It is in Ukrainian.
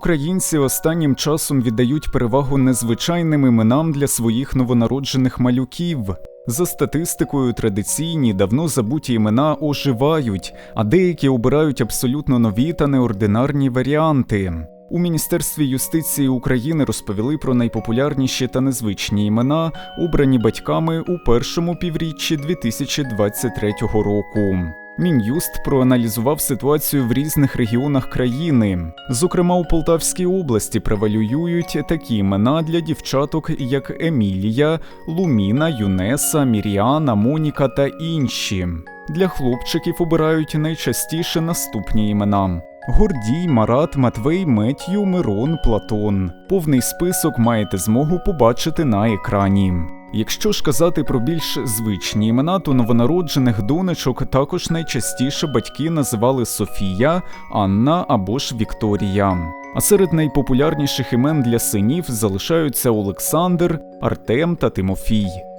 Українці останнім часом віддають перевагу незвичайним іменам для своїх новонароджених малюків. За статистикою, традиційні, давно забуті імена оживають, а деякі обирають абсолютно нові та неординарні варіанти. У Міністерстві юстиції України розповіли про найпопулярніші та незвичні імена, обрані батьками у першому півріччі 2023 року. Мін'юст проаналізував ситуацію в різних регіонах країни. Зокрема, у Полтавській області превалюють такі імена для дівчаток, як Емілія, Луміна, Юнеса, Міріана, Моніка та інші. Для хлопчиків обирають найчастіше наступні імена: Гордій, Марат, Матвей, Меттью, Мирон, Платон. Повний список маєте змогу побачити на екрані. Якщо ж казати про більш звичні імена, то новонароджених донечок також найчастіше батьки називали Софія, Анна або ж Вікторія. А серед найпопулярніших імен для синів залишаються Олександр, Артем та Тимофій.